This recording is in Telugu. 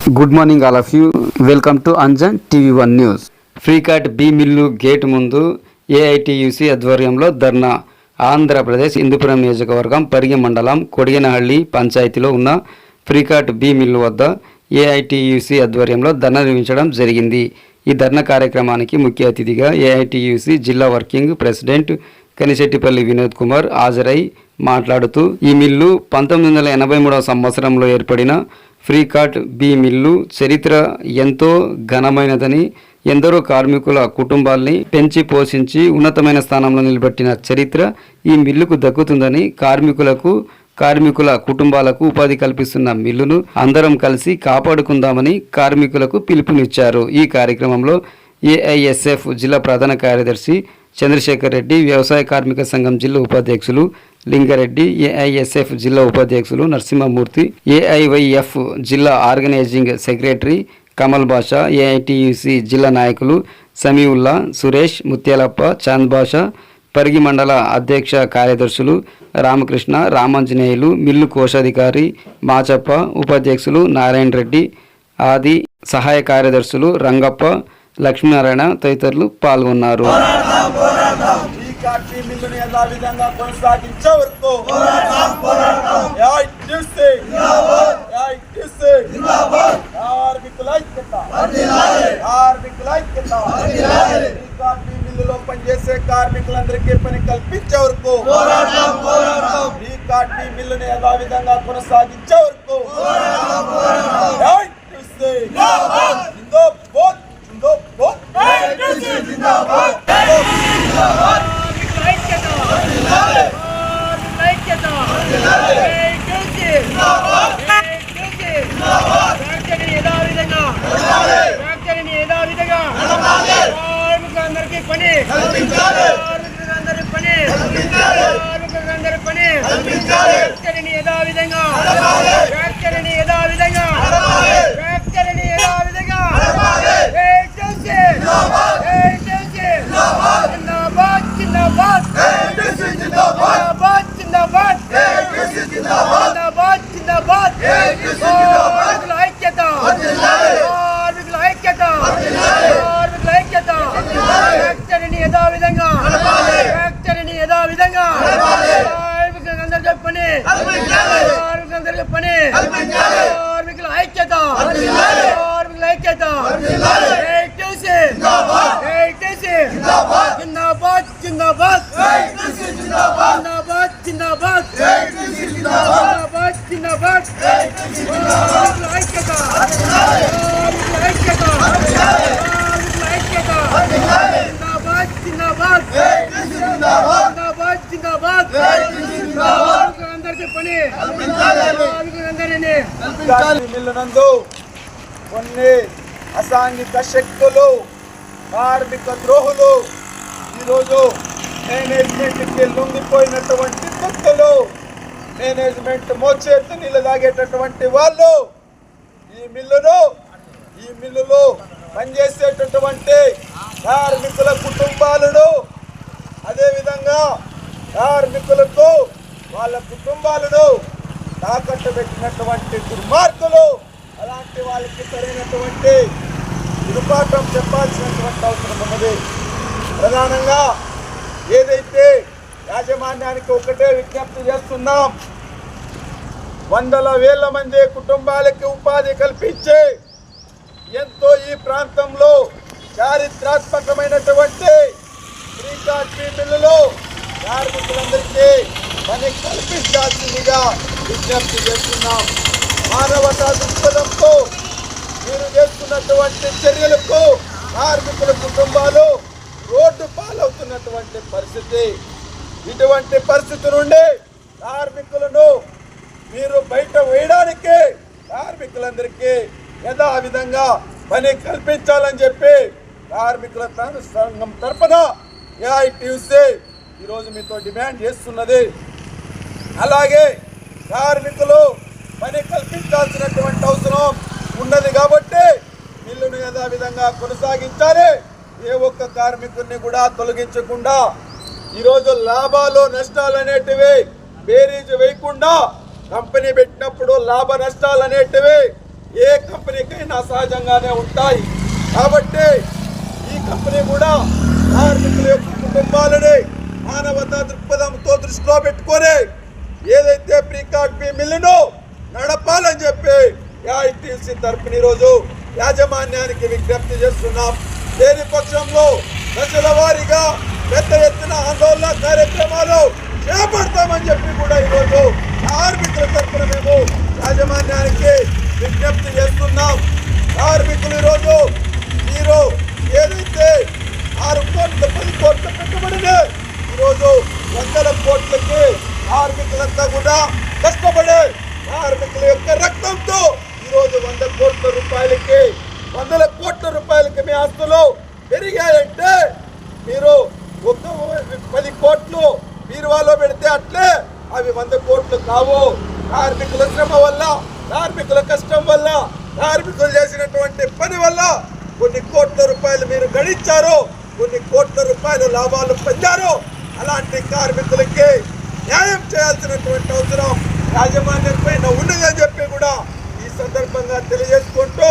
Good morning all of you. Welcome to Anjan TV one news. ఫ్రీకాట్ బి మిల్లు గేట్ ముందు ఏఐటియుసి ఆధ్వర్యంలో ధర్నా. ఆంధ్రప్రదేశ్ ఇందుపురం నియోజకవర్గం పరిగి మండలం కొడిగినహళ్ళి పంచాయతీలో ఉన్న ఫ్రీకాట్ బి మిల్లు వద్ద ఏఐటియుసి ఆధ్వర్యంలో ధర్నా నిర్వహించడం జరిగింది. ఈ ధర్నా కార్యక్రమానికి ముఖ్య అతిథిగా ఏఐటియుసి జిల్లా వర్కింగ్ ప్రెసిడెంట్ కనిశెట్టిపల్లి వినోద్ కుమార్ హాజరై మాట్లాడుతూ ఈ మిల్లు పంతొమ్మిది వందల ఎనభై మూడవ సంవత్సరంలో ఏర్పడిన ఫ్రీకాట్ బి మిల్లు చరిత్ర ఎంతో ఘనమైనదని ఎందరో కార్మికుల కుటుంబాల్ని పెంచి పోషించి ఉన్నతమైన స్థానంలో నిలబెట్టిన చరిత్ర ఈ మిల్లుకు దక్కుతుందని కార్మికులకు కార్మికుల కుటుంబాలకు ఉపాధి కల్పిస్తున్న మిల్లును అందరం కలిసి కాపాడుకుందామని కార్మికులకు పిలుపునిచ్చారు. ఈ కార్యక్రమంలో ఏఐఎస్ఎఫ్ జిల్లా ప్రధాన కార్యదర్శి చంద్రశేఖర్ రెడ్డి వ్యవసాయ కార్మిక సంఘం జిల్లా ఉపాధ్యక్షులు లింగారెడ్డి ఏఐఎస్ఎఫ్ జిల్లా ఉపాధ్యక్షులు నరసింహమూర్తి ఏఐవైఎఫ్ జిల్లా organising secretary Kamal Basha AITUC జిల్లా నాయకులు సమీవుల్లా సురేష్ ముత్యాలప్ప చాంద్ బాషా పరిగి మండల అధ్యక్ష కార్యదర్శులు రామకృష్ణ రామాంజనేయులు మిల్లు కోశాధికారి మాచప్ప ఉపాధ్యక్షులు నారాయణ రెడ్డి ఆది సహాయ కార్యదర్శులు రంగప్ప లక్ష్మీనారాయణ తదితరులు పాల్గొన్నారు. మిల్లుని ఎలా విధంగా కొనసాగించే వరకు కార్మికుల ఐక్యత కార్మికుల ఐక్యత మిల్లులో పనిచేసే కార్మికులందరికీ పని కల్పించే వరకు ఈ కాఫీ మిల్లుని ఎలా విధంగా కొనసాగించే వరకు ఏఐటీసీ, జిందాబాద్, జిందాబాద్, అందరికీ పని కార్మికులందరి పని కార్మికులందరి పని ఫ్యాక్టరీని యథావిధంగా ఫ్యాక్టరీని యథావిధంగా ఫ్యాక్టరీని యథావిధంగా ఏజెన్సీ ఏజెన్సీ జిందాబాద్ జిందాబాద్ జిందాబాద్ జిందాబాద్ జిందాబాద్ జిందాబాద్ కార్మికుల ఐక్యత కార్మికుల ఐక్యత కార్మికుల ఐక్యత ఫ్యాక్టరీని యథావిధంగా ఫ్యాక్టరీని యథావిధంగా కార్మికులందరికీ పని కార్మికులందరికీ పని. కార్మికుల ఐక్యత. కార్మికుల ఐక్యత. ఏటీసీ ఏటీసీ జిందాబాద్ జిందాబాద్. జిందాబాద్ జిందాబాద్. జిందాబాద్ జిందాబాద్ కార్మికుల ఐక్యత కార్మికుల ఐక్యత కార్మికుల ఐక్యత జిందాబాద్ జిందాబాద్ జిందాబాద్ జిందాబాద్ కార్మికులందరికీ పని కార్మికులందరినీ గాలి మిల్లునందు కొన్ని అసాంఘిక శక్తులు కార్మిక ద్రోహులు ఈరోజు మేనేజ్మెంట్కి లొంగిపోయినటువంటి వ్యక్తులు మేనేజ్మెంట్ మోచేతి నీళ్ళు తాగేటటువంటి వాళ్ళు ఈ మిల్లును ఈ మిల్లులో పనిచేసేటటువంటి కార్మికుల కుటుంబాలను అదేవిధంగా కార్మికులకు వాళ్ళ కుటుంబాలను తాకట్టు పెట్టినటువంటి దుర్మార్గులు అలాంటి వాళ్ళకి సరైనటువంటి గుణపాఠం చెప్పాల్సినటువంటి అవసరం ఉన్నది. ప్రధానంగా ఏదైతే యాజమాన్యానికి ఒకటే విజ్ఞప్తి చేస్తున్నాం వందల వేల మంది కుటుంబాలకి ఉపాధి కల్పించి ఎంతో ఈ ప్రాంతంలో చారిత్రాత్మకమైనటువంటి శ్రీకాకుళ మిల్లులో కార్మికులందరికీ పని కల్పించాల్సిందిగా విజ్ఞప్తి చేస్తున్నాం. మానవతా దృక్పథంతో మీరు చేస్తున్నటువంటి చర్యలకు కార్మికుల కుటుంబాలు రోడ్డు పాలవుతున్నటువంటి పరిస్థితి. ఇటువంటి పరిస్థితి నుండి కార్మికులను మీరు బయట వేయడానికి కార్మికులందరికీ యథావిధంగా పని కల్పించాలని చెప్పి కార్మికుల సంఘం తరఫున ఏఐటీసీ ఈరోజు మీతో డిమాండ్ చేస్తున్నది. అలాగే కార్మికులు పని కల్పించాల్సినటువంటి అవసరం ఉన్నది కాబట్టి మిల్లును యథావిధంగా కొనసాగించాలి. ఏ ఒక్క కార్మికుడిని కూడా తొలగించకుండా ఈరోజు లాభాలు నష్టాలు అనేటివి బేరీజు వేయకుండా కంపెనీ పెట్టినప్పుడు లాభ నష్టాలు అనేటివి ఏ కంపెనీకైనా సహజంగానే ఉంటాయి. కాబట్టి ఈ కంపెనీ కూడా కార్మికుల యొక్క కుటుంబాలని మానవతా దృక్పథంతో దృష్టిలో పెట్టుకొని ఏదైతే ప్రీకాట్ మీ మిల్లును నడపాలని చెప్పి ఏఐటీసీ తరపున ఈరోజు యాజమాన్యానికి విజ్ఞప్తి చేస్తున్నాం. దేని పక్షంలో దశల వారీగా పెద్ద ఎత్తున ఆందోళన కార్యక్రమాలు చేపడతామని చెప్పి కూడా ఈరోజు కార్మికుల తరఫున మేము యాజమాన్యానికి విజ్ఞప్తి చేస్తున్నాం. కార్మికులు ఈరోజు మీరు ఏదైతే ఆరు కోట్ల పది కోట్ల పెట్టుబడిని ఈరోజు వందల కోట్లకి కార్మికులంతా కూడా కష్టపడే కార్మికుల యొక్క రక్తంతో ఈరోజు వంద కోట్ల రూపాయలకి వందల కోట్ల రూపాయలకి మీ ఆస్తులు పెరిగాయంటే మీరు ఒక్క పది కోట్లు బీరువాలో పెడితే అట్లే అవి వంద కోట్లు కావు. కార్మికుల శ్రమ వల్ల కార్మికుల కష్టం వల్ల కార్మికులు చేసినటువంటి పని వల్ల కొన్ని కోట్ల రూపాయలు మీరు గడించారు కొన్ని కోట్ల రూపాయలు లాభాలు పొందారు. అలాంటి కార్మికులకి న్యాయం చేయాల్సినటువంటి అవసరం యాజమాన్యంపై ఉన్నదని చెప్పి కూడా ఈ సందర్భంగా తెలియజేసుకుంటూ